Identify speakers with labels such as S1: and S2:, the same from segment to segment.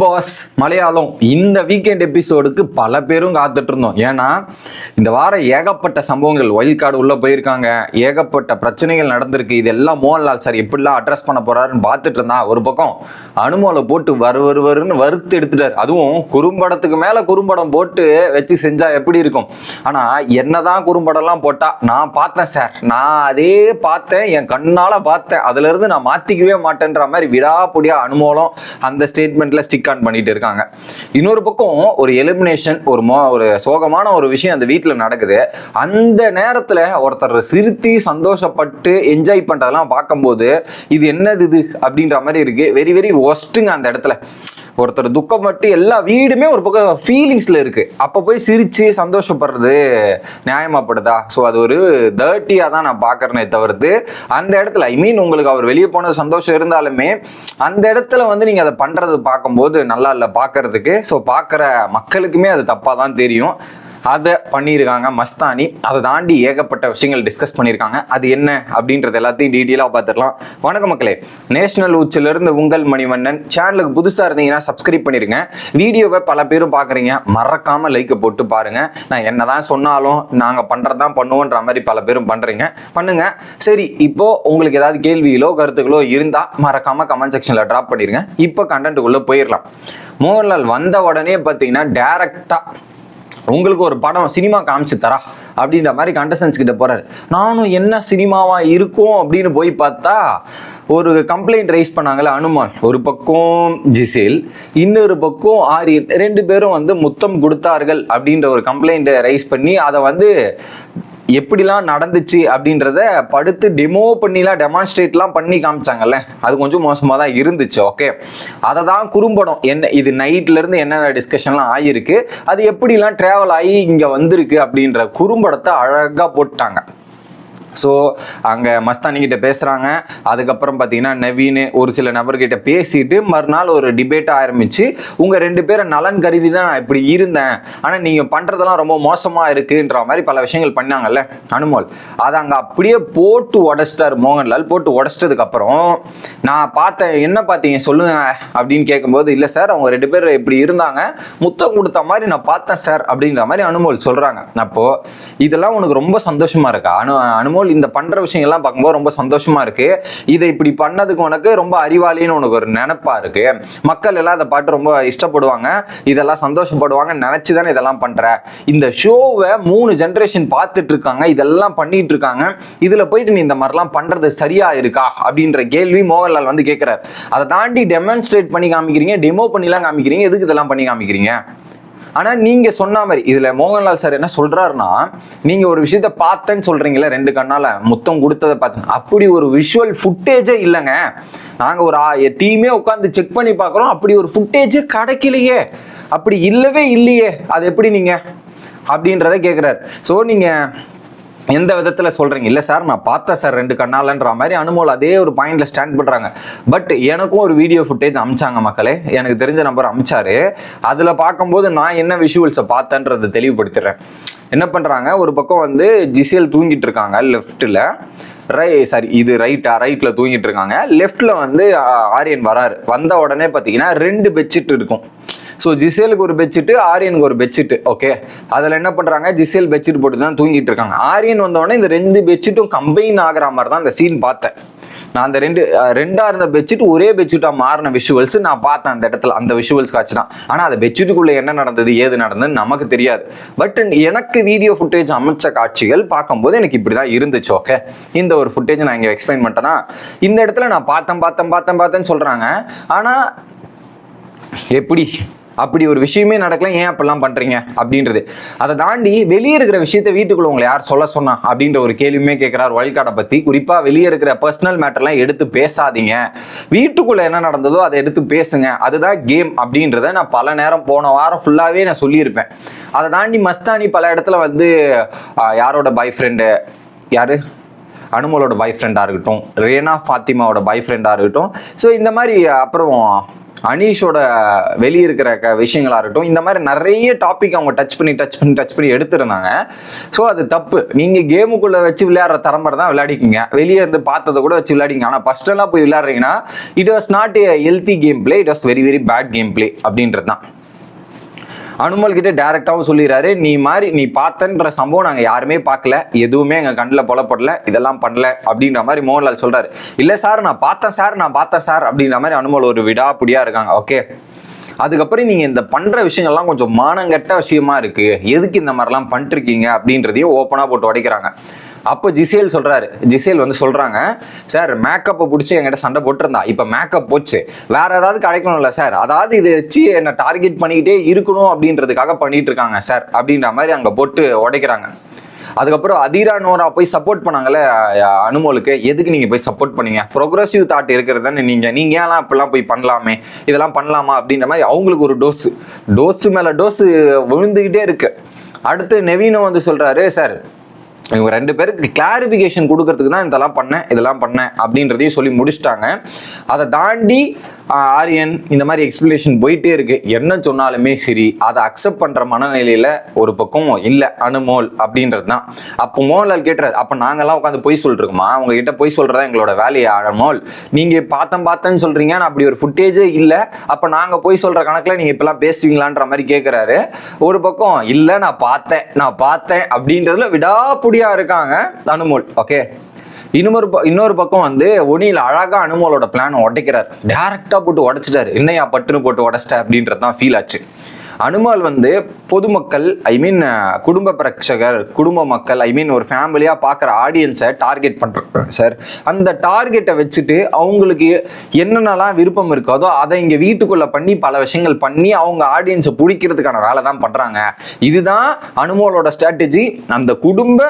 S1: Pass Malayalam. இந்த weekend எபிசோடுக்கு பல பேரும் காத்துட்டு இருந்தோம் ஏன்னா இந்த வாரம் ஏகப்பட்ட சம்பவங்கள் ஒயில் கார்டு உள்ள போயிருக்காங்க. ஏகப்பட்ட பிரச்சனைகள் நடந்திருக்கு. இதெல்லாம் மோகன்லால் சார் எப்படிலாம் அட்ரஸ் பண்ண போறாருன்னு பார்த்துட்டு இருந்தா ஒரு பக்கம் அனுமோலை போட்டு வரு வரு வருன்னு வறுத்து எடுத்துட்டாரு. அதுவும் குறும்படத்துக்கு மேல குறும்படம் போட்டு வச்சு செஞ்சா எப்படி இருக்கும்? ஆனா என்னதான் குறும்படம்லாம் போட்டா நான் பார்த்தேன் சார் நான் அதே பார்த்தேன் என் கண்ணால பார்த்தேன். அதுல இருந்து நான் மாத்திக்கவே மாட்டேன்ற மாதிரி விடாப்புடியா அனுமோலம் அந்த ஸ்டேட்மெண்ட்ல ஸ்டிக் ஆன் பண்ணிட்டு இருக்காங்க. இன்னொரு பக்கம் ஒரு எலிமினேஷன் ஒரு மோ ஒரு சோகமான ஒரு விஷயம் அந்த வீட்டில் நடக்குது. அந்த நேரத்தில் ஒருத்தர் சிரித்தி சந்தோஷப்பட்டு என்ஜாய் பண்ணுறதெல்லாம் பார்க்கும்போது இது என்னது இது? அப்படின்ற மாதிரி இருக்கு. வெரி வெரி ஒஸ்ட்டுங்க அந்த இடத்துல. ஒருத்தர் துக்கப்பட்டு எல்லா வீடுமே ஒரு பக்கம் ஃபீலிங்ஸில் இருக்குது அப்போ போய் சிரித்து சந்தோஷப்படுறது நியாயமாப்படுதா? ஸோ அது ஒரு தேர்ட்டியாக தான் நான் பார்க்குறேனே தவிர்த்து அந்த இடத்துல ஐ மீன் உங்களுக்கு அவர் வெளியே போன சந்தோஷம் இருந்தாலுமே அந்த இடத்துல வந்து நீங்கள் அதை பண்ணுறது பார்க்கும்போது நல்லா இல்லை பார்க்கறதுக்கு. ஸோ பார்க்குற மக்களுக்குமே அது தப்பாக தான் தெரியும். அதை பண்ணியிருக்காங்க மஸ்தானி. அதை தாண்டி ஏகப்பட்ட விஷயங்கள் டிஸ்கஸ் பண்ணியிருக்காங்க. அது என்ன அப்படின்றது எல்லாத்தையும் டீட்டெயிலாக பார்த்துடலாம். வணக்கம் மக்களே. நேஷனல் உச்சிலிருந்து உங்கள் மணிவண்ணன். சேனலுக்கு புதுசாக இருந்தீங்கன்னா சப்ஸ்கிரைப் பண்ணிருங்க. வீடியோவை பல பேரும் பார்க்குறீங்க. மறக்காமல் லைக்கை போட்டு பாருங்கள் நான் என்னதான் சொன்னாலும் நாங்கள் பண்ணுறது தான் பண்ணுவோன்ற மாதிரி பல பேரும் பண்ணுறீங்க பண்ணுங்க. சரி இப்போது உங்களுக்கு ஏதாவது கேள்விகளோ கருத்துக்களோ இருந்தால் மறக்காமல் கமெண்ட் செக்ஷனில் ட்ராப் பண்ணிடுங்க இப்போ கண்டென்ட்டுக்குள்ளே போயிடலாம். மோகன்லால் வந்த உடனே பார்த்தீங்கன்னா டேரெக்டாக உங்களுக்கு ஒரு படம் சினிமா காமிச்சு தரா அப்படின்ற மாதிரி கண்டஸ்டன்ஸ் கிட்ட போறாரு. நானும் என்ன சினிமாவா இருக்கும் அப்படின்னு போய் பார்த்தா ஒரு கம்ப்ளைண்ட் ரைஸ் பண்ணாங்கல்ல அனுமான். ஒரு பக்கம் ஜிசில் இன்னொரு பக்கம் ஆரியன். ரெண்டு பேரும் வந்து முத்தம் கொடுத்தார்கள் அப்படின்ற ஒரு கம்ப்ளைண்ட்டை ரைஸ் பண்ணி அதை வந்து எப்படிலாம் நடந்துச்சு அப்படின்றத படுத்து டெமோ பண்ணிலாம் டெமான்ஸ்ட்ரேட்லாம் பண்ணி காமிச்சாங்கல்ல? அது கொஞ்சம் மோசமாக தான் இருந்துச்சு ஓகே அதை தான் குறும்படம். என்ன இது நைட்லேருந்து என்னென்ன டிஸ்கஷன்லாம் ஆகியிருக்கு. அது எப்படிலாம் ட்ராவல் ஆகி இங்கே வந்திருக்கு அப்படின்ற குறும்படத்தை அழகாக போட்டாங்க. ஸோ அங்கே மஸ்தானி கிட்ட பேசுகிறாங்க அதுக்கப்புறம் பார்த்தீங்கன்னா நவீன் ஒரு சில நபர்கிட்ட பேசிட்டு மறுநாள் ஒரு டிபேட் ஆரம்பிச்சு உங்கள் ரெண்டு பேரை நலன் கருதி தான் நான் இப்படி இருந்தேன். ஆனால் நீங்கள் பண்ணுறதெல்லாம் ரொம்ப மோசமாக இருக்குன்ற மாதிரி பல விஷயங்கள் பண்ணாங்கல்ல அனுமோல். அதை அங்கே அப்படியே போட்டு உடச்சிட்டார் மோகன்லால். போட்டு உடச்சிட்டதுக்கப்புறம் நான் பார்த்தேன் என்ன பார்த்தீங்க சொல்லுங்க அப்படின்னு கேட்கும்போது இல்லை சார் அவங்க ரெண்டு பேர் இப்படி இருந்தாங்க. முத்தம் கொடுத்த மாதிரி நான் பார்த்தேன் சார் அப்படின்ற மாதிரி அனுமோல் சொல்கிறாங்க அப்போ இதெல்லாம் உனக்கு ரொம்ப சந்தோஷமா இருக்கா? அனு அனுமோல்? இந்த பண்ற விஷயங்கள்லாம் பார்க்கும்போது ரொம்ப சந்தோஷமா இருக்கு. இதை இப்படி பண்ணதுக்கு உனக்கு ரொம்ப அறிவாளின்னு உனக்கு ஒரு நினைப்பா இருக்கு. மக்கள் எல்லாம் அதை பாட்டு ரொம்ப இஷ்டப்படுவாங்க. இதெல்லாம் சந்தோஷப்படுவாங்க நினைச்சு தானே இதெல்லாம் பண்ற. இந்த ஷோவை மூணு ஜென்ரேஷன் பார்த்துட்டு இருக்காங்க இதெல்லாம் பண்ணிட்டு இருக்காங்க இதுல போயிட்டு நீ இந்த மாதிரிலாம் பண்றது சரியா இருக்கா? அப்படின்ற கேள்வி மோகன்லால் வந்து கேட்கிறார் அதை தாண்டி டெமான்ஸ்ட்ரேட் பண்ணி காமிக்கிறீங்க டெமோ பண்ணிலாம் காமிக்கிறீங்க. எதுக்கு இதெல்லாம் பண்ணி காமிக்கிறீங்க? ஆனால் நீங்கள் சொன்ன மாதிரி இதில் மோகன்லால் சார் என்ன சொல்கிறாருன்னா நீங்கள் ஒரு விஷயத்த பார்த்தேன்னு சொல்கிறீங்களே ரெண்டு கண்ணால் மொத்தம் கொடுத்ததை பார்த்தேன். அப்படி ஒரு விஷுவல் ஃபுட்டேஜே இல்லைங்க. நாங்கள் ஒரு டீமே உட்காந்து செக் பண்ணி பார்க்குறோம். அப்படி ஒரு ஃபுட்டேஜே கிடைக்கலையே. அப்படி இல்லவே இல்லையே. அது எப்படி நீங்கள் அப்படின்றத கேட்குறாரு ஸோ நீங்கள் எந்த விதத்தில் சொல்கிறீங்க இல்லை சார் நான் பார்த்தேன் சார் ரெண்டு கண்ணாலன்ற மாதிரி. அனுமோல் அதே ஒரு பாயிண்டில் ஸ்டாண்ட் பண்ணுறாங்க பட் எனக்கும் ஒரு வீடியோ ஃபுட்டேஜ் அமிச்சாங்க மக்களே. எனக்கு தெரிஞ்ச நம்பர் அமிச்சாரு. அதில் பார்க்கும்போது நான் என்ன விஷுவல்ஸை பார்த்தேன்றதை தெளிவுபடுத்துகிறேன் என்ன பண்ணுறாங்க ஒரு பக்கம் வந்து ஜிசிஎல் தூங்கிட்டு இருக்காங்க லெஃப்ட்டில் ரை சாரி இது ரைட்டா ரைட்டில் தூங்கிட்டு இருக்காங்க. லெஃப்டில் வந்து ஆரியன் வராரு. வந்த உடனே பார்த்தீங்கன்னா ரெண்டு பெட்ஷீட் இருக்கும். ஸோ ஜிசேலுக்கு ஒரு பெட்ஷீட்டு ஆரியனுக்கு ஒரு பெட்ஷீட்டு ஓகே அதில் என்ன பண்ணுறாங்க ஜிசேல் பெட்ஷீட் போட்டு தான் தூங்கிட்டு இருக்காங்க. ஆரியன் வந்தோடனே இந்த ரெண்டு பெட்ஷீட்டும் கம்பைன் ஆகிற மாதிரி தான் அந்த சீன் பார்த்தேன். நான் அந்த ரெண்டு ரெண்டாக இருந்த பெட்ஷீட் ஒரே பெட்ஷீட்டாக மாறின விஷுவல்ஸ் நான் பார்த்தேன் அந்த இடத்துல. அந்த விஷுவல்ஸ் காட்சி தான் ஆனால் அந்த பெட்ஷீட்டுக்குள்ளே என்ன நடந்தது ஏது நடந்ததுன்னு நமக்கு தெரியாது. பட் எனக்கு வீடியோ ஃபுட்டேஜ் அமைச்ச காட்சிகள் பார்க்கும்போது எனக்கு இப்படி தான் இருந்துச்சு ஓகே இந்த ஒரு ஃபுட்டேஜ் நான் இங்கே எக்ஸ்பிளைன் பண்ணிட்டேன்னா இந்த இடத்துல நான் பார்த்தேன் பார்த்தேன் பார்த்தேன் பார்த்தேன்னு சொல்கிறாங்க ஆனால் எப்படி? அப்படி ஒரு விஷயமே நடக்கல ஏன் அப்படிலாம் பண்ணுறீங்க அப்படின்றது. அதை தாண்டி வெளியே இருக்கிற விஷயத்த வீட்டுக்குள்ள உங்களை யார் சொல்ல சொன்னா? அப்படின்ற ஒரு கேள்வியுமே கேட்கிறார் வயல்காடை பற்றி குறிப்பாக வெளியே இருக்கிற பர்சனல் மேட்டர்லாம் எடுத்து பேசாதீங்க. வீட்டுக்குள்ளே என்ன நடந்ததோ அதை எடுத்து பேசுங்க. அதுதான் கேம் அப்படின்றத நான் பல நேரம் போன வாரம் ஃபுல்லாகவே நான் சொல்லியிருப்பேன். அதை தாண்டி மஸ்தானி பல இடத்துல வந்து யாரோட பாய் ஃப்ரெண்டு யாரு? அனுமலோட பாய் ஃப்ரெண்டாக இருக்கட்டும் ரேனா ஃபாத்திமாவோட பாய் ஃப்ரெண்டாக இருக்கட்டும். ஸோ இந்த மாதிரி அப்புறம் அனீஷோட வெளியே இருக்கிற க விஷயங்களாக இருக்கட்டும் இந்த மாதிரி நிறைய டாபிக் அவங்க டச் பண்ணி டச் பண்ணி டச் பண்ணி எடுத்திருந்தாங்க. ஸோ அது தப்பு. நீங்கள் கேமுக்குள்ளே வச்சு விளையாடுற தரம்பரை தான் விளையாடிக்கிங்க. வெளியே இருந்து பார்த்ததை கூட வச்சு விளையாடிங்க ஆனால் ஃபஸ்ட்டெல்லாம் போய் விளையாடுறீங்கன்னா it was not a healthy game play it was very very bad game play அப்படின்றது தான். அனுமல் கிட்ட டேரக்டாவும் சொல்லிடுறாரு நீ மாதிரி நீ பார்த்தன்ற சம்பவம் நாங்க யாருமே பார்க்கல. எதுவுமே எங்க கண்ணில் புலப்படல. இதெல்லாம் பண்ணல. அப்படின்ற மாதிரி மோகன்லால் சொல்றாரு. இல்ல சார் நான் பார்த்தேன் சார் நான் பார்த்தேன் சார். அப்படின்ற மாதிரி அனுமல் ஒரு விடாப்பிடியா இருக்காங்க. ஓகே. அதுக்கப்புறம் நீங்க இந்த பண்ற விஷயங்கள்லாம் கொஞ்சம் மானங்கெட்ட விஷயமா இருக்கு. எதுக்கு இந்த மாதிரிலாம் பண்ணிருக்கீங்க அப்படின்றதையும் ஓப்பனா போட்டு உடைக்கிறாங்க. அப்போ ஜிசேல் சொல்றாரு. ஜிசேல் வந்து சொல்றாங்க சார் மேக்கப்பை பிடிச்சி என்கிட்ட சண்டை போட்டிருந்தா இப்போ மேக்கப் போச்சு. வேற ஏதாவது கிடைக்கணும்ல சார். அதாவது இதை வச்சு என்னை டார்கெட் பண்ணிக்கிட்டே இருக்கணும் அப்படின்றதுக்காக பண்ணிட்டு இருக்காங்க சார். அப்படின்ற மாதிரி அங்கே போட்டு உடைக்கிறாங்க. அதுக்கப்புறம் அதிரா நோரா போய் சப்போர்ட் பண்ணாங்கல்ல அனுமோலுக்கு எதுக்கு நீங்க போய் சப்போர்ட் பண்ணீங்க? ப்ரோக்ரஸிவ் தாட் இருக்கிறது தானே நீங்க. நீங்க ஏன்லாம் இப்பெல்லாம் போய் பண்ணலாமே? இதெல்லாம் பண்ணலாமா? அப்படின்ற மாதிரி அவங்களுக்கு ஒரு டோஸ் டோஸ் மேல டோஸ் விழுந்துகிட்டே இருக்கு. அடுத்து நெவீனும் வந்து சொல்றாரு சார் இவங்க ரெண்டு பேருக்கு கிளாரிஃபிகேஷன் கொடுக்கறதுக்கு தான் இதெல்லாம் பண்ணேன் இதெல்லாம் பண்ணேன் அப்படின்றதையும் சொல்லி முடிச்சிட்டாங்க. அதை தாண்டி ஆரியன் இந்த மாதிரி எக்ஸ்பிளேஷன் போயிட்டே இருக்கு. என்ன சொன்னாலுமே சரி அதை அக்செப்ட் பண்ற மனநிலையில ஒரு பக்கம் இல்லை அனுமோல் அப்படின்றது தான் அப்போ மோகன்லால் கேட்டுறாரு அப்போ நாங்கெல்லாம் உட்காந்து பொய் சொல்லிட்டு அவங்க கிட்ட பொய் சொல்றதா எங்களோட வேலையை அனுமோல்? நீங்க பார்த்தேன் பார்த்தேன்னு சொல்றீங்க அப்படி ஒரு ஃபுட்டேஜே இல்லை. அப்போ நாங்க பொய் சொல்ற கணக்குல நீங்க இப்பெல்லாம் பேசுவீங்களான்ற மாதிரி கேட்குறாரு ஒரு பக்கம் இல்லை நான் பார்த்தேன் நான் பார்த்தேன் அப்படின்றதுல விடாப்புடியா இருக்காங்க அனுமோல் ஓகே இன்னொரு இன்னொரு பக்கம் வந்து ஒனியில் அழகா அனுமோலோட பிளான் உடைக்கிறார். டேரக்டா போட்டு உடைச்சிட்டாரு. என்னையா பட்டுன்னு போட்டு உடச்சிட்ட அப்படின்றது தான் ஃபீல் ஆச்சு. அனுமால் வந்து பொதுமக்கள் ஐ மீன் குடும்ப பிரேட்சகர் குடும்ப மக்கள் ஐ மீன் ஒரு ஃபேமிலியாக பார்க்குற ஆடியன்ஸை டார்கெட் பண்ணுறோம் சார் அந்த டார்கெட்டை வச்சுட்டு அவங்களுக்கு என்னென்னலாம் விருப்பம் இருக்காதோ அதை இங்கே வீட்டுக்குள்ளே பண்ணி பல விஷயங்கள் பண்ணி அவங்க ஆடியன்ஸை பிடிக்கிறதுக்கான வேலை தான் பண்ணுறாங்க இதுதான் அனுமோலோட ஸ்ட்ராட்டஜி அந்த குடும்ப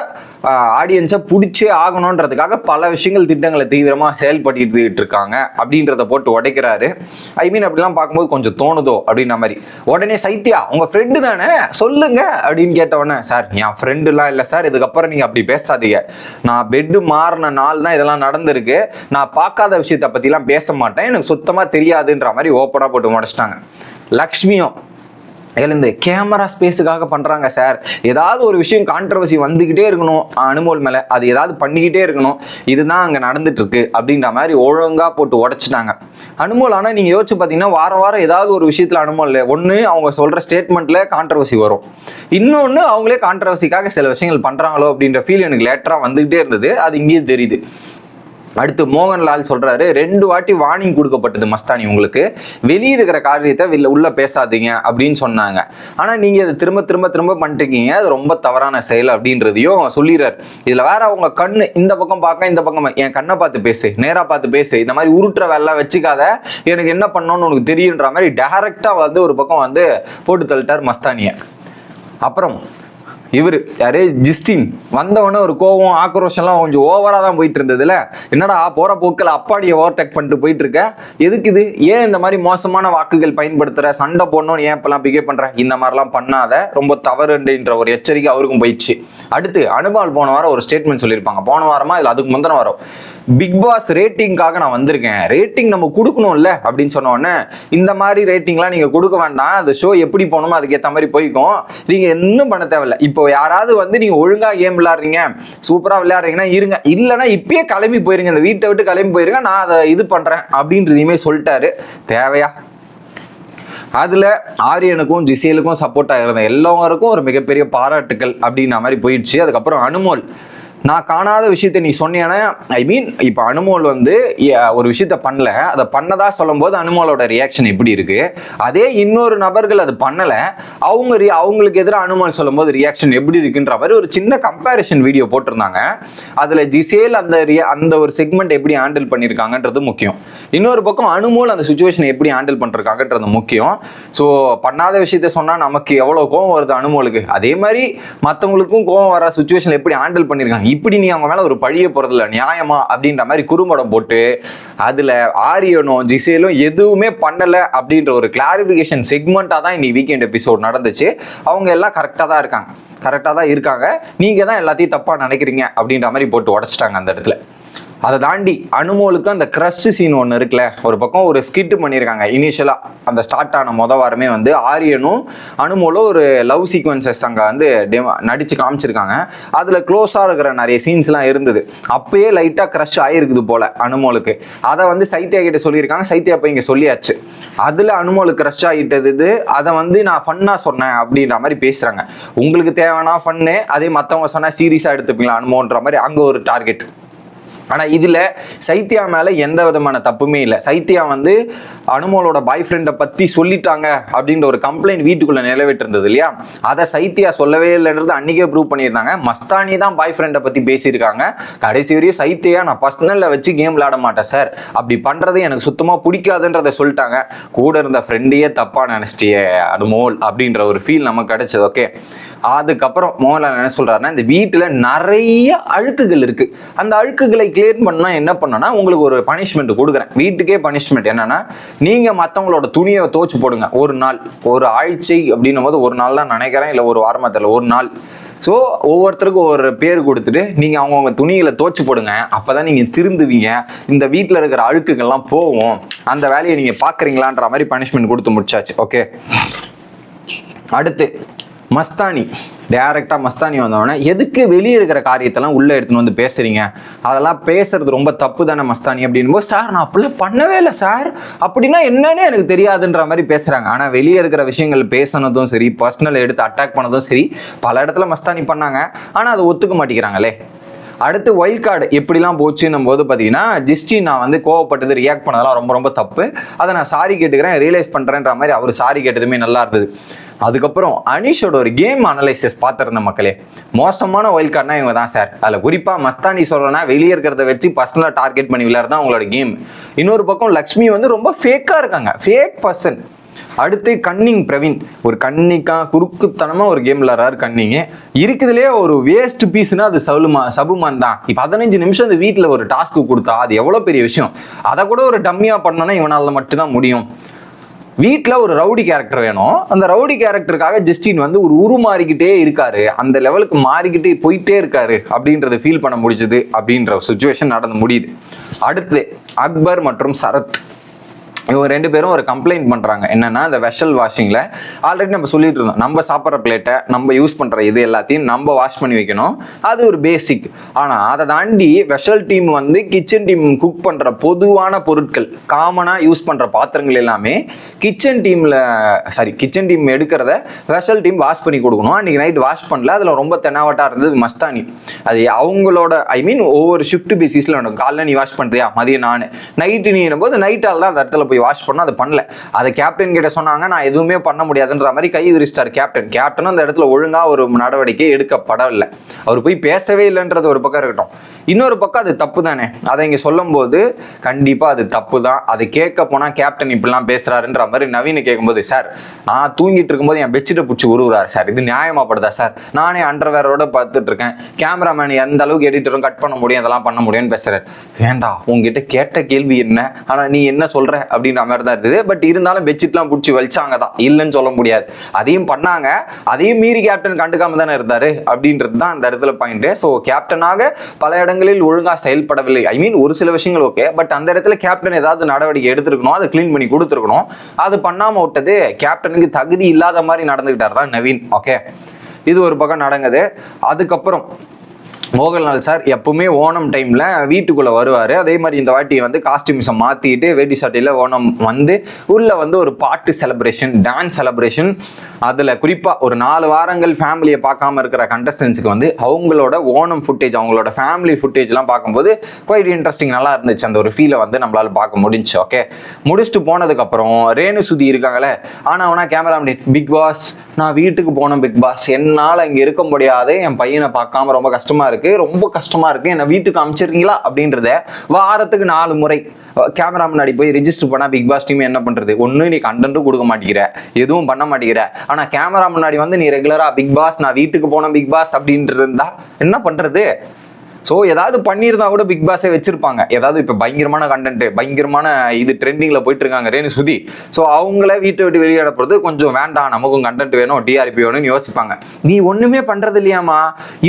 S1: ஆடியன்ஸை பிடிச்சே ஆகணுன்றதுக்காக பல விஷயங்கள் திட்டங்களை தீவிரமாக செயல்படுத்திட்டு இருக்காங்க அப்படின்றத போட்டு உடைக்கிறாரு. ஐ மீன் அப்படிலாம் பார்க்கும்போது கொஞ்சம் தோணுதோ அப்படின்ற மாதிரி. உடனே சைத் சைத்யா உங்க ஃப்ரெண்டு தானே? சொல்லுங்க அப்படின்னு கேட்ட உடனே சார் என் ஃப்ரெண்டுலாம் இல்லை சார். இதுக்கப்புறம் நீங்க அப்படி பேசாதீங்க. நான் பெட்டு மாறின நாள் தான் இதெல்லாம் நடந்திருக்கு. நான் பார்க்காத விஷயத்த பத்திலாம் பேச மாட்டேன். எனக்கு சுத்தமா தெரியாதுன்ற மாதிரி ஓப்பனா போட்டு முடிச்சிட்டாங்க. லக்ஷ்மியும் இந்த கேமரா ஸ்பேஸுக்காக பண்ணுறாங்க சார். ஏதாவது ஒரு விஷயம் கான்ட்ரவர்சி வந்துக்கிட்டே இருக்கணும். அனுமோல் மேலே அது ஏதாவது பண்ணிக்கிட்டே இருக்கணும். இதுதான் அங்கே நடந்துட்டுருக்கு அப்படின்ற மாதிரி ஒழுங்காக போட்டு உடைச்சிட்டாங்க. அனுமோல் ஆனால் நீங்கள் யோசிச்சு பார்த்தீங்கன்னா வாரம் வாரம் ஏதாவது ஒரு விஷயத்தில் அனுமோல் ஒன்று அவங்க சொல்கிற ஸ்டேட்மெண்ட்டில் கான்ட்ரவர்சி வரும். இன்னொன்று அவங்களே கான்ட்ரவர்சிக்காக சில விஷயங்கள் பண்ணுறாங்களோ அப்படின்ற ஃபீல் எனக்கு லேட்டராக வந்துக்கிட்டே இருந்தது. அது இங்கேயும் தெரியுது. அடுத்து மோகன்லால் சொல்றாரு ரெண்டு வாட்டி வார்னிங் கொடுக்கப்பட்டது மஸ்தானி உங்களுக்கு. வெளியே இருக்கிற காரியத்தை வெளில உள்ள பேசாதீங்க அப்படின்னு சொன்னாங்க. ஆனா நீங்க அதை திரும்ப திரும்ப திரும்ப பண்ணிருக்கீங்க அது ரொம்ப தவறான செயல் அப்படின்றதையும் சொல்லிடுறாரு. இதுல வேற அவங்க கண்ணு இந்த பக்கம் பார்க்க இந்த பக்கம் என் கண்ணை பார்த்து பேசு நேரா பார்த்து பேசு. இந்த மாதிரி உருட்டுற வேலை வச்சுக்காத. எனக்கு என்ன பண்ணணும்னு உனக்கு தெரியுன்ற மாதிரி டைரக்டா வந்து ஒரு பக்கம் வந்து போட்டு தள்ளிட்டார் மஸ்தானிய. அப்புறம் இவர் யாரு? ஜிஸ்டின். வந்தவொடனே ஒரு கோவம் ஆக்ரோஷம்லாம் கொஞ்சம் ஓவரா தான் போயிட்டு இருந்ததுல என்னடா போற போக்கில் அப்பாடியை ஓவர்டேக் பண்ணிட்டு போயிட்டு இருக்க எதுக்கு இது? ஏன் இந்த மாதிரி மோசமான வாக்குகள் பயன்படுத்துற? சண்டை போடணும்னு ஏன் இப்பெல்லாம் பிகே பண்ற? இந்த மாதிரிலாம் பண்ணாத. ரொம்ப தவறுன்ற ஒரு எச்சரிக்கை அவருக்கும் போயிடுச்சு. அடுத்து அனுபால் போன வாரம் ஒரு ஸ்டேட்மெண்ட் சொல்லியிருப்பாங்க. போன வாரமா? இல்லை அதுக்கு முந்தின வாரம். பிக் பாஸ் ரேட்டிங்காக நான் வந்திருக்கேன். ரேட்டிங் நம்ம கொடுக்கணும்ல அப்படின்னு சொன்னோடனே இந்த மாதிரி ரேட்டிங்லாம் நீங்க கொடுக்க வேண்டாம். அந்த ஷோ எப்படி போகணுமோ அதுக்கேற்ற மாதிரி போய்க்கும். நீங்க இன்னும் பண்ண தேவையில்ல. இப்போ இப்போ யாராவது வந்து நீங்க ஒழுங்கா கேம் விளையாடுறீங்க சூப்பரா விளையாடுறீங்கன்னா இருங்க. இல்லைன்னா இப்பயே கிளம்பி போயிருங்க. இந்த வீட்டை விட்டு கிளம்பி போயிருங்க. நான் அதை இது பண்றேன் அப்படின்றதையுமே சொல்லிட்டாரு. தேவையா? அதில் ஆரியனுக்கும் ஜிசேலுக்கும் சப்போர்ட் ஆகிருந்த எல்லாருக்கும் ஒரு மிகப்பெரிய பாராட்டுக்கள் அப்படின்ற மாதிரி போயிடுச்சு. அதுக்கப்புறம் அனுமோல். நான் காணாத விஷயத்த நீ சொன்னேன்னா ஐ மீன் இப்போ அனுமோல் வந்து ஒரு விஷயத்த பண்ணல. அதை பண்ணதா சொல்லும்போது அனுமோலோட ரியாக்ஷன் எப்படி இருக்கு? அதே இன்னொரு நபர்கள் அது பண்ணலை. அவங்க அவங்களுக்கு எதிராக அனுமோல் சொல்லும்போது ரியாக்ஷன் எப்படி இருக்குன்ற மாதிரி ஒரு சின்ன கம்பேரிஷன் வீடியோ போட்டிருந்தாங்க. அதில் ஜிசேல் அந்த அந்த ஒரு செக்மெண்ட் எப்படி ஹேண்டில் பண்ணியிருக்காங்கன்றது முக்கியம். இன்னொரு பக்கம் அனுமோல் அந்த சுச்சுவேஷனை எப்படி ஹேண்டில் பண்ணிருக்காங்கன்றது முக்கியம். ஸோ பண்ணாத விஷயத்த சொன்னால் நமக்கு எவ்வளோ கோவம் வருது அனுமோலுக்கு? அதே மாதிரி மற்றவங்களுக்கும் கோவம் வர சுச்சுவேஷன் எப்படி ஹேண்டில் பண்ணியிருக்காங்க இப்படி நீ அவங்க மேலே ஒரு பழிய போகிறதில்ல நியாயமா அப்படின்ற மாதிரி குறும்படம் போட்டு அதில் ஆரியனும் ஜிசேலும் எதுவுமே பண்ணலை அப்படின்ற ஒரு கிளாரிஃபிகேஷன் செக்மெண்ட்டாக தான் இன்னைக்கு வீக்கெண்ட் எபிசோட் நடந்துச்சு. அவங்க எல்லாம் கரெக்டாக தான் இருக்காங்க. கரெக்டாக தான் இருக்காங்க. நீங்கள் தான் எல்லாத்தையும் தப்பாக நினைக்கிறீங்க அப்படின்ற மாதிரி போட்டு உடச்சிட்டாங்க அந்த இடத்துல. அதை தாண்டி அனுமோலுக்கு அந்த க்ரஷ் சீன் ஒன்று இருக்குல்ல. ஒரு பக்கம் ஒரு ஸ்கிட் பண்ணியிருக்காங்க. இனிஷியலாக அந்த ஸ்டார்ட் ஆன மொத வாரமே வந்து ஆரியனும் அனுமோலும் ஒரு லவ் சீக்வன்சஸ் அங்கே வந்து நடித்து காமிச்சிருக்காங்க. அதில் க்ளோஸாக இருக்கிற நிறைய சீன்ஸ்லாம் இருந்தது. அப்பயே லைட்டாக க்ரஷ் ஆகிருக்குது போல அனுமோலுக்கு. அதை வந்து சைத்யா கிட்ட சொல்லியிருக்காங்க. சைத்யா அப்போ இங்கே சொல்லியாச்சு. அதில் அனுமோலுக்கு க்ரஷ் ஆகிட்டது அதை வந்து நான் ஃபன்னாக சொன்னேன் அப்படின்ற மாதிரி பேசுகிறாங்க உங்களுக்கு தேவைன்னா ஃபன்னு அதே மற்றவங்க சொன்னால் சீரியஸாக எடுத்துப்பீங்களா அனுமோன்ற மாதிரி அங்கே ஒரு டார்கெட் ஆனா இதுல சைத்யா மேல எந்த விதமான தப்புமே இல்லை. சைத்யா வந்து அனுமோலோட பாய் ஃப்ரெண்டை பத்தி சொல்லிட்டாங்க அப்படின்ற ஒரு கம்ப்ளைண்ட் வீட்டுக்குள்ள நிலவிட்டு இருந்தது இல்லையா? அதை சைத்யா சொல்லவே இல்லைன்றது அன்னைக்கே ப்ரூவ் பண்ணியிருந்தாங்க. மஸ்தானி தான் பாய் ஃப்ரெண்டை பத்தி பேசியிருக்காங்க. கடைசி வரையும் சைத்யா நான் பர்சனல்ல வச்சு கேம் விளையாட மாட்டேன் சார் அப்படி பண்றது எனக்கு சுத்தமா பிடிக்காதுன்றத சொல்லிட்டாங்க. கூட இருந்த ஃப்ரெண்டையே தப்பா நினச்சிட்டியே அனுமோல் அப்படின்ற ஒரு ஃபீல் நமக்கு கிடைச்சது ஓகே அதுக்கப்புறம் மோகன்லால் என்ன சொல்றாருன்னா இந்த வீட்டில் நிறைய அழுக்குகள் இருக்கு. அந்த அழுக்குகளை கிளியர் பண்ணா என்ன பண்ணனா உங்களுக்கு ஒரு பனிஷ்மெண்ட் கொடுக்குறேன். வீட்டுக்கே பனிஷ்மெண்ட் என்னன்னா நீங்க மற்றவங்களோட துணியை தோச்சு போடுங்க. ஒரு நாள் ஒரு ஆழ்ச்சி அப்படின்னும் போது ஒரு நாள் தான் நினைக்கிறேன் இல்லை ஒரு வாரமா தெரியல ஒரு நாள். ஸோ ஒவ்வொருத்தருக்கும் ஒரு பேர் கொடுத்துட்டு நீங்கள் அவங்கவுங்க துணிகளை தோச்சு போடுங்க. அப்போ தான் நீங்கள் திருந்துவீங்க. இந்த வீட்டில் இருக்கிற அழுக்குகள்லாம் போகும். அந்த வேலையை நீங்கள் பார்க்குறீங்களான்ற மாதிரி பனிஷ்மெண்ட் கொடுத்து முடிச்சாச்சு. ஓகே அடுத்து மஸ்தானி. டேரெக்டாக மஸ்தானி வந்தவொடனே எதுக்கு வெளியே இருக்கிற காரியத்தெல்லாம் உள்ளே எடுத்துன்னு வந்து பேசுறீங்க? அதெல்லாம் பேசுறது ரொம்ப தப்பு தானே மஸ்தானி? அப்படின்போது சார் நான் அப்படிலாம் பண்ணவே இல்லை சார். அப்படின்னா என்னன்னு எனக்கு தெரியாதுன்ற மாதிரி பேசுறாங்க. ஆனால் வெளியே இருக்கிற விஷயங்கள் பேசுனதும் சரி பர்சனல் எடுத்து அட்டாக் பண்ணதும் சரி பல இடத்துல மஸ்தானி பண்ணாங்க. ஆனால் அதை ஒத்துக்க மாட்டேங்கிறாங்களே. அடுத்து ஒயில்ட் கார்டு எப்படிலாம் போச்சுன்னும் போது பார்த்தீங்கன்னா ஜிஸ்டி நான் வந்து கோவப்பட்டது ரியாக்ட் பண்ணதெல்லாம் ரொம்ப ரொம்ப தப்பு. அதை நான் சாரி கேட்டுக்கிறேன் ரியலைஸ் பண்ணுறேன்ற மாதிரி அவர் சாரி கேட்டதுமே நல்லா இருந்தது. அதுக்கப்புறம் அனீஷோட ஒரு கேம் அனலைசிஸ் பார்த்துருந்த மக்களே. மோசமான ஒயில் கார்டுனா இவங்க தான் சார் அதில் குறிப்பாக மஸ்தானி சொல்லணும்னா வெளியே இருக்கிறத வச்சு பர்சனலாக டார்கெட் பண்ணி விளையாடுறதான் அவங்களோட கேம் இன்னொரு பக்கம் லக்ஷ்மி வந்து ரொம்ப ஃபேக்காக இருக்காங்க. ஃபேக் பர்சன் அடுத்து கன்னிங் பிரவீன். ஒரு கன்னிக்கா குறுக்குத்தனமா ஒரு கேம் விளாட்றாரு கன்னிங்க. இருக்குதுலேயே ஒரு வேஸ்ட் பீஸ்னா அது சவுலுமா சபுமான் தான். இப்போ பதினஞ்சு நிமிஷம் அந்த வீட்டில் ஒரு டாஸ்க் கொடுத்தா அது எவ்வளோ பெரிய விஷயம்? அதை கூட ஒரு டம்மியாக பண்ணோன்னா இவனால் மட்டும்தான் முடியும். வீட்டில் ஒரு ரவுடி கேரக்டர் வேணும். அந்த ரவுடி கேரக்டருக்காக ஜஸ்டின் வந்து ஒரு உருமாறிக்கிட்டே இருக்காரு. அந்த லெவலுக்கு மாறிக்கிட்டே போயிட்டே இருக்காரு அப்படின்றத ஃபீல் பண்ண முடிஞ்சது அப்படின்ற சுச்சுவேஷன் நடந்து முடியுது. அடுத்து அக்பர் மற்றும் சரத். இவங்க ரெண்டு பேரும் ஒரு கம்ப்ளைண்ட் பண்ணுறாங்க என்னென்னா இந்த வெஷல் வாஷிங்கில் ஆல்ரெடி நம்ம சொல்லிட்டு இருந்தோம். நம்ம சாப்பிட்ற பிளேட்டை நம்ம யூஸ் பண்ணுற இது எல்லாத்தையும் நம்ம வாஷ் பண்ணி வைக்கணும். அது ஒரு பேசிக் ஆனால் அதை தாண்டி வெஷல் டீம் வந்து கிச்சன் டீம் குக் பண்ணுற பொதுவான பொருட்கள் காமனாக யூஸ் பண்ணுற பாத்திரங்கள் எல்லாமே கிச்சன் டீமில் சாரி கிச்சன் டீம் எடுக்கிறத வெஷல் டீம் வாஷ் பண்ணி கொடுக்கணும். அன்றைக்கி நைட் வாஷ் பண்ணல. அதில் ரொம்ப தென்னாவட்டாக இருந்தது மஸ்தானி. அது அவங்களோட ஐ மீன் ஒவ்வொரு ஷிஃப்ட் பேசிஸில் காலைல நீ வாஷ் பண்ணுறியா மதியம் நான். நைட்டு நீ போது நைட்டால் தான் அந்த இடத்துல போய் வாஷ் பண்ணோம் அதை பண்ணல. அதை கேப்டன் கிட்ட சொன்னாங்க நான் எதுவுமே பண்ண முடியாதுன்ற மாதிரி கை விரிச்சிட்டார் கேப்டன் கேப்டனும் அந்த இடத்துல ஒழுங்கா ஒரு நடவடிக்கை எடுக்கப்படவில்லை அவர் போய் பேசவே இல்லைன்றது ஒரு பக்கம் இருக்கட்டும். இன்னொரு பக்கம் அது தப்பு தானே அதை இங்கே சொல்லும் போது அது தப்பு தான் அது கேட்க போனால் கேப்டன் இப்படிலாம் பேசுகிறாருன்ற மாதிரி நவீன கேட்கும்போது சார் நான் தூங்கிட்டு இருக்கும்போது என் பெட்ஷீட்டை பிடிச்சி உருவுறாரு சார். இது நியாயமாப்படுதா சார்? நானே அண்டர்வேரோட பார்த்துட்டு இருக்கேன் கேமராமேன் எந்த அளவுக்கு எடிட்டரும் கட் பண்ண முடியும் அதெல்லாம் பண்ண முடியும்னு பேசுறாரு. வேண்டாம் உங்ககிட்ட கேட்ட கேள்வி என்ன? ஆனால் நீ என்ன சொல்ற? அப்படின்ற மாதிரி தான் இருந்தது. பட் இருந்தாலும் பெட்ஷீட்லாம் பிடிச்சி வலிச்சாங்க தான். இல்லைன்னு சொல்ல முடியாது. அதையும் பண்ணாங்க. அதையும் மீறி கேப்டன் கண்டுக்காம தானே இருந்தாரு? அப்படின்றது தான் அந்த இடத்துல பாயிண்ட் ஸோ கேப்டனாக பல இடம் இடங்களில் ஒழுங்கா செயல்படவில்லை. ஐ மீன் ஒரு சில விஷயங்கள் ஓகே பட் அந்த இடத்துல கேப்டன் ஏதாவது நடவடிக்கை எடுத்திருக்கணும் அதை க்ளீன் பண்ணி கொடுத்துருக்கணும். அது பண்ணாம விட்டது கேப்டனுக்கு தகுதி இல்லாத மாதிரி நடந்துகிட்டார் தான் நவீன் ஓகே இது ஒரு பக்கம் நடங்குது அதுக்கப்புறம் மோகன்லால் சார் எப்பவுமே ஓணம் டைம்ல வீட்டுக்குள்ள வருவார். அதே மாதிரி இந்த வாட்டி வந்து காஸ்டியூம்ஸை மாத்திட்டு வேட்டி சாட்டையில் ஓணம் வந்து உள்ள வந்து ஒரு பாட்டு செலப்ரேஷன் டான்ஸ் செலப்ரேஷன் அதுல குறிப்பா ஒரு நாலு வாரங்கள் ஃபேமிலியை பார்க்காம இருக்கிற கண்டஸ்டன்ஸுக்கு வந்து அவங்களோட ஓணம் ஃபுட்டேஜ் அவங்களோட ஃபேமிலி ஃபுட்டேஜ்லாம் பார்க்கும்போது குவைட் இன்ட்ரெஸ்டிங் நல்லா இருந்துச்சு. அந்த ஒரு ஃபீலை வந்து நம்மளால பார்க்க முடிஞ்சு ஓகே முடிச்சுட்டு போனதுக்கு அப்புறம் ரேணு சுதி இருக்காங்களே ஆனா அவனா கேமரா பிக் பாஸ் நான் வீட்டுக்கு போனேன் பிக் பாஸ் என்னால் இங்கே இருக்க முடியாது. என் பையனை பார்க்காம ரொம்ப கஷ்டமா இருக்கு ரொம்ப கஷ்டமா இருக்கு. என்னை வீட்டுக்கு அனுப்பிச்சிருக்கீங்களா அப்படின்றத வாரத்துக்கு நாலு முறை கேமரா முன்னாடி போய் ரிஜிஸ்டர் பண்ணா பிக் பாஸ் டீம் என்ன பண்றது? ஒண்ணு நீ கண்டென்ட்டும் கொடுக்க மாட்டேங்கிற. எதுவும் பண்ண மாட்டேங்கிற. ஆனா கேமரா முன்னாடி வந்து நீ ரெகுலரா பிக் பாஸ் நான் வீட்டுக்கு போன பிக் பாஸ் அப்படின்ட்டு இருந்தா என்ன பண்றது? ஸோ ஏதாவது பண்ணியிருந்தா கூட பிக் பாஸே வச்சிருப்பாங்க. ஏதாவது இப்போ பயங்கரமான கண்டென்ட் பயங்கரமான இது ட்ரெண்டிங்கில் போயிட்டு இருக்காங்க ரேணு சுதி ஸோ அவங்கள வீட்டை விட்டு வெளியே போகிறது கொஞ்சம் வேண்டாம். நமக்கும் கண்டென்ட் வேணும் டிஆர்பி வேணும்னு யோசிப்பாங்க. நீ ஒன்றுமே பண்ணுறது இல்லையாமா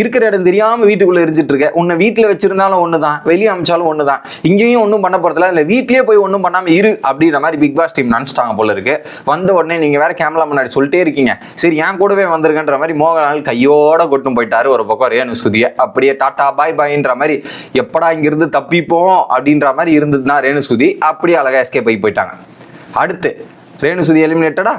S1: இருக்கிற இடம் தெரியாமல் வீட்டுக்குள்ளே இருந்துட்டு இருக்க உன்னை வீட்டில் வச்சிருந்தாலும் ஒன்று தான் வெளியே அமைச்சாலும் ஒன்று தான் இங்கேயும் ஒன்றும் பண்ண போகிறதில்ல இல்லை. வீட்லேயே போய் ஒன்றும் பண்ணாமல் இரு அப்படின்ற மாதிரி பிக் பாஸ் டீம் நினச்சிட்டாங்க போல இருக்கு. வந்த உடனே நீங்கள் வேற கேமரா முன்னாடி சொல்லிட்டே இருக்கீங்க. சரி என் கூடவே வந்திருக்கன்ற மாதிரி மோகன்லால் கையோட கொட்டும் போயிட்டாரு ஒரு பக்கம் ரேணு சுதியை அப்படியே டாட்டா பாய் பாய் பாய்ன்ற மாதிரி எப்படா இங்கிருந்து தப்பிப்போம் அப்படின்ற மாதிரி இருந்ததுன்னா ரேணு சுதி அப்படியே அழகா எஸ்கேப் ஆகி போயிட்டாங்க. அடுத்து ரேணு சுதி எலிமினேட்டடா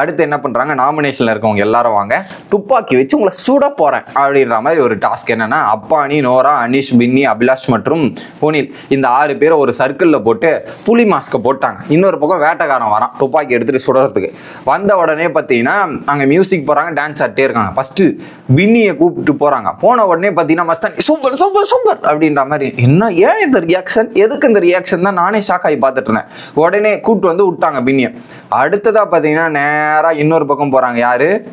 S1: அடுத்து என்ன பண்ணுறாங்க நாமினேஷனில் இருக்கவங்க எல்லாரும் வாங்க. துப்பாக்கி வச்சு உங்களை சுட போகிறேன் அப்படின்ற மாதிரி ஒரு டாஸ்க் என்னென்னா அப்பானி நோரா அனிஷ் பின்னி அபிலாஷ் மற்றும் புனில். இந்த ஆறு பேரை ஒரு சர்க்கிளில் போட்டு புலி மாஸ்க்கை போட்டாங்க. இன்னொரு பக்கம் வேட்டைக்காரன் வரான். துப்பாக்கி எடுத்துட்டு சுடுறதுக்கு. வந்த உடனே பார்த்தீங்கன்னா அங்கே மியூசிக் போகிறாங்க டான்ஸ் ஆடிட்டே இருக்காங்க. ஃபஸ்ட்டு பின்னியை கூப்பிட்டு போகிறாங்க போன உடனே பார்த்தீங்கன்னா மஸ்தான் சூப்பர் சூப்பர் சூப்பர் அப்படின்ற மாதிரி. என்ன ஏன் இந்த ரியாக்ஷன் எதுக்கு இந்த ரியாக்ஷன் தான்? நானே ஷாக் ஆகி பார்த்துட்டு இருந்தேன். உடனே கூப்பிட்டு வந்து விட்டாங்க பின்னியை. அடுத்ததாக பார்த்தீங்கன்னா நேராக இன்னொரு பக்கம் போறாங்க. யாரு?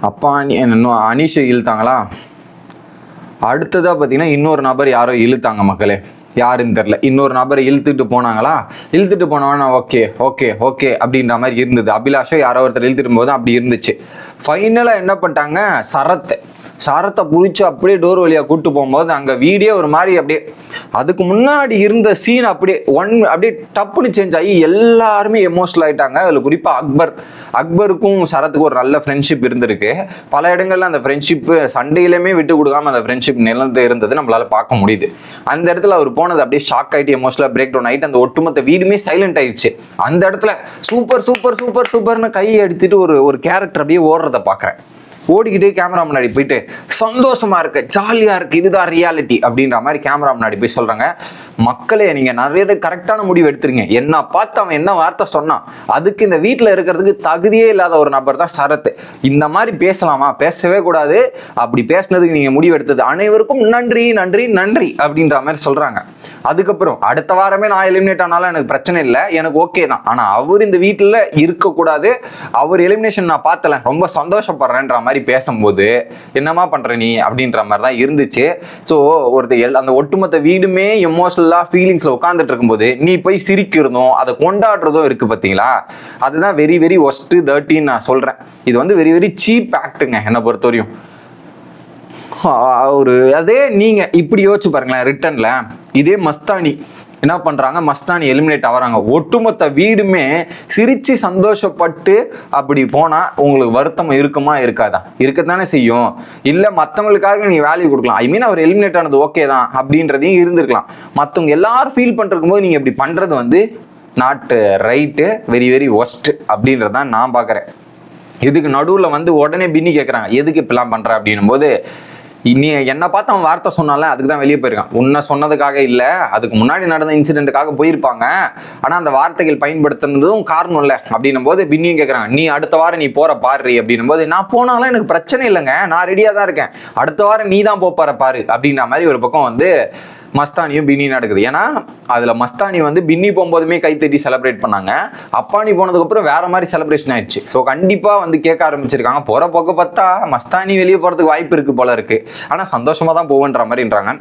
S1: அப்பா அனி- இன்னும் அனீஷை இழுத்தாங்களா? அடுத்ததாக பார்த்தீங்கன்னா இன்னொரு நபர் யாரோ இழுத்தாங்க மக்களே. யாருன்னு தெரில இன்னொரு நபரை இழுத்துட்டு போனாங்களா? இழுத்துட்டு போனவனா ஓகே ஓகே ஓகே அப்படின்ற மாதிரி இருந்தது. அபிலாஷோ யாரோ ஒருத்தர் இழுத்துட்டு போது அப்படி இருந்துச்சு. ஃபைனலாக என்ன பண்ணிட்டாங்க? சரத்தை. சரத்தை பிடிச்சி அப்படியே டோர் வழியாக கூட்டு போகும்போது அங்கே வீடியோ ஒரு மாதிரி அப்படியே அதுக்கு முன்னாடி இருந்த சீன் அப்படியே ஒன் அப்படியே டப்புன்னு சேஞ்ச் ஆகி எல்லாருமே எமோஷனல் ஆகிட்டாங்க அதில் குறிப்பாக அக்பர். அக்பருக்கும் சரத்துக்கும் ஒரு நல்ல ஃப்ரெண்ட்ஷிப் இருந்திருக்கு. பல இடங்களில் அந்த ஃப்ரெண்ட்ஷிப்பு சண்டையிலுமே விட்டு கொடுக்காம அந்த ஃப்ரெண்ட்ஷிப் நிலந்து இருந்தது நம்மளால பார்க்க முடியுது. அந்த இடத்துல அவர் போனது அப்படியே ஷாக் ஆகிட்டு எமோஷனலாக பிரேக் டவுன் ஆயிட்டு அந்த ஒட்டுமொத்த வீடுமே சைலண்ட் ஆயிடுச்சு. அந்த இடத்துல சூப்பர் சூப்பர் சூப்பர் சூப்பர்னு கையை எடுத்துட்டு ஒரு ஒரு கேரக்டர் அப்படியே ஓடுற பார்க்குறேன். ஓடிக்கிட்டு கேமரா முன்னாடி போயிட்டு சந்தோஷமா இருக்கு ஜாலியா இருக்கு இதுதான் ரியாலிட்டி அப்படின்ற மாதிரி கேமரா முன்னாடி போய் சொல்றாங்க. மக்களே நீங்க நிறைய கரெக்டான முடிவு எடுத்துருங்க. என்ன பார்த்து அவன் என்ன வார்த்தை சொன்னான்? அதுக்கு இந்த வீட்டில் இருக்கிறதுக்கு தகுதியே இல்லாத ஒரு நபர் தான் சரத். இந்த மாதிரி பேசலாமா? பேசவே கூடாது. அப்படி பேசினதுக்கு நீங்க முடிவு எடுத்தது அனைவருக்கும் நன்றி நன்றி நன்றி அப்படின்ற மாதிரி சொல்றாங்க. அதுக்கப்புறம் அடுத்த வாரமே நான் எலிமினேட் ஆனாலும் எனக்கு பிரச்சனை இல்லை. எனக்கு ஓகே தான். ஆனா அவர் இந்த வீட்டில் இருக்கக்கூடாது. அவர் எலிமினேஷன் நான் பார்த்தல ரொம்ப சந்தோஷப்படுறேன்ற மாதிரி பேசும்போது என்னமா பண்ற நீ? அப்படின்ற மாதிரி தான் இருந்துச்சு. ஸோ ஒருத்த எல் அந்த ஒட்டுமொத்த வீடுமே எமோஷனலாக ஃபீலிங்ஸில் உட்காந்துட்டு இருக்கும்போது நீ போய் சிரிக்கிறதும் அதை கொண்டாடுறதும் இருக்கு பார்த்தீங்களா அதுதான் வெரி வெரி ஒஸ்ட்டு தர்ட்டின்னு நான் சொல்றேன். இது வந்து வெரி வெரி சீப் ஆக்டுங்க என்னை பொறுத்தவரையும். ஒரு அதே நீங்க இப்படி யோசிச்சு பாருங்களேன் ரிட்டன்ல இதே மஸ்தானி. என்ன பண்றாங்க? மஸ்தானி எலிமினேட் ஆகிறாங்க. ஒட்டுமொத்த வீடுமே சிரிச்சு சந்தோஷப்பட்டு அப்படி போனா உங்களுக்கு வருத்தம் இருக்குமா? இருக்காதா? இருக்கத்தானே செய்யும். இல்ல மத்தவங்களுக்காக நீ வேல்யூ கொடுக்கலாம். ஐ மீன் அவர் எலிமினேட் ஆனது ஓகே தான் அப்படின்றதையும் இருந்திருக்கலாம். மத்தவங்க எல்லாரும் ஃபீல் பண்றதுக்கும் போது நீங்க இப்படி பண்றது வந்து not right very very worst அப்படின்றதான் நான் பார்க்குறேன். இதுக்கு நடுவில் வந்து உடனே பின்னி கேட்குறாங்க எதுக்கு இப்படிலாம் பண்ணுற அப்படின்னும் போது நீ என்னை பார்த்து அவன் வார்த்தை சொன்னால அதுக்கு தான் வெளியே போயிருக்கான். உன்னை சொன்னதுக்காக இல்லை அதுக்கு முன்னாடி நடந்த இன்சிடென்ட்டுக்காக போயிருப்பாங்க. ஆனால் அந்த வார்த்தைகள் பயன்படுத்துனதும் காரணம் இல்லை. அப்படின்னும் போது பின்னியும் கேட்குறாங்க நீ அடுத்த வாரம் நீ போற பாரு அப்படின்னும் போது நான் போனாலும் எனக்கு பிரச்சனை இல்லைங்க நான் ரெடியாக தான் இருக்கேன். அடுத்த வாரம் நீ தான் போற பாரு அப்படின்ற மாதிரி ஒரு பக்கம் வந்து மஸ்தானியும் பின்னி நடக்குது. ஏன்னா அதில் மஸ்தானி வந்து பின்னி போகும்போதுமே கைத்தட்டி செலிப்ரேட் பண்ணாங்க. அப்பானி போனதுக்கப்புறம் வேற மாதிரி செலிப்ரேஷன் ஆயிடுச்சு. ஸோ கண்டிப்பாக வந்து கேட்க ஆரம்பிச்சிருக்காங்க. போகிற போக்க பார்த்தா மஸ்தானி வெளியே போகிறதுக்கு வாய்ப்பு இருக்குது போல இருக்குது ஆனால் சந்தோஷமாக தான் போவேன்ற மாதிரின்றாங்க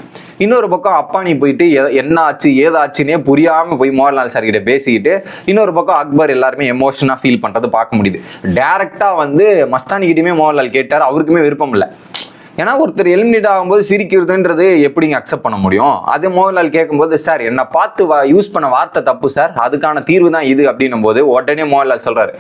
S1: இன்னொரு பக்கம் அப்பானி போயிட்டு என்ன ஆச்சு ஏதாச்சுன்னே புரியாமல் போய் மோகன்லால் சார் கிட்ட பேசிக்கிட்டு இன்னொரு பக்கம் அக்பர் எல்லாருமே எமோஷனாக ஃபீல் பண்ணுறது பார்க்க முடியுது. டேரெக்டாக வந்து மஸ்தானி கிட்டயுமே மோகன்லால் கேட்டார். அவருக்குமே விருப்பம் இல்லை. ஏன்னா ஒருத்தர் எலிமினேட் ஆகும்போது சிரிக்கிறதுன்றது எப்படிங்க அக்செப்ட் பண்ண முடியும்? அது மோகன்லால் கேட்கும்போது சார் என்னை பார்த்து வா யூஸ் பண்ண வார்த்தை தப்பு சார். அதுக்கான தீர்வு தான் இது. அப்படின்னும் போது உடனே மோகன்லால் சொல்றாரு.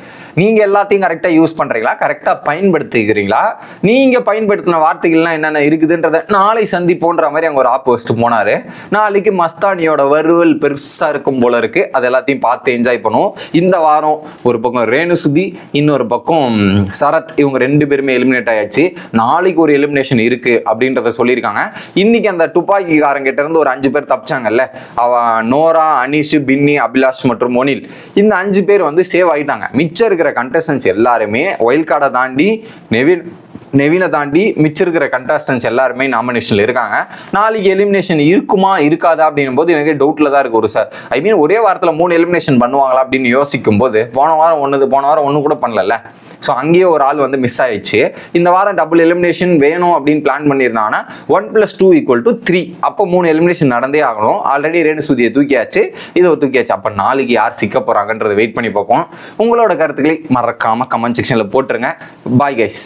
S1: நீங்க எல்லாத்தையும் கரெக்டாக யூஸ் பண்றீங்களா? கரெக்டாக பயன்படுத்திக்கிறீங்களா நீங்க பயன்படுத்தின வார்த்தைகள்லாம் என்னென்ன இருக்குதுன்றத நாளை சந்திப்போன்ற மாதிரி அங்கே ஒரு ஆப்போசிட் போனாரு. நாளைக்கு மஸ்தானியோட வருவல் பெருசாக இருக்கும் போல இருக்கு. அது எல்லாத்தையும் பார்த்து என்ஜாய் பண்ணுவோம். இந்த வாரம் ஒரு பக்கம் ரேணு சுதி இன்னொரு பக்கம் சரத் இவங்க ரெண்டு பேருமே எலிமினேட் ஆயாச்சு. நாளைக்கு ஒரு எலிமினேஷன் இருக்கு அப்படின்றத சொல்லியிருக்காங்க. இன்னைக்கு அந்த துப்பாக்கிக்காரங்கிட்ட இருந்து ஒரு அஞ்சு பேர் தப்பிச்சாங்கல்ல. அவ நோரா அனிஷ் பின்னி அபிலாஷ் மற்றும் மொனில் இந்த அஞ்சு பேர் வந்து சேவ் ஆயிட்டாங்க. மிச்சம் இருக்கிற கண்டஸ்டன்ஸ் எல்லாருமே ஒயில் கார்டை தாண்டி நெவின் நெவினை தாண்டி மிச்சம் இருக்கிற கண்டாஸ்டன்ஸ் எல்லாருமே நாமினேஷன்ல இருக்காங்க. நாளைக்கு எலிமினேஷன் இருக்குமா இருக்காதா அப்படின்னும் போது எனக்கு டவுட்ல தான் இருக்கு ஒரு சார் ஐ மீன் ஒரே வாரத்தில் மூணு எலிமினேஷன் பண்ணுவாங்களா அப்படின்னு யோசிக்கும் போது போன வாரம் ஒன்று போன வாரம் ஒன்று கூட பண்ணல ஸோ அங்கேயே ஒரு ஆள் வந்து மிஸ் ஆயிடுச்சு. இந்த வாரம் டபுள் எலிமினேஷன் வேணும் அப்படின்னு பிளான் பண்ணியிருந்தாங்கன்னா one plus two equal to three அப்போ மூணு எலிமினேஷன் நடந்தே ஆகணும். ஆல்ரெடி ரேணு சுதியை தூக்கியாச்சு. இதை தூக்கியாச்சு. அப்போ நாளைக்கு யார் சிக்க போகிறாங்கன்றதை வெயிட் பண்ணி பார்ப்போம். உங்களோட கருத்துக்களை மறக்காமல் கமெண்ட் செக்ஷனில் போட்டுருங்க. Bye guys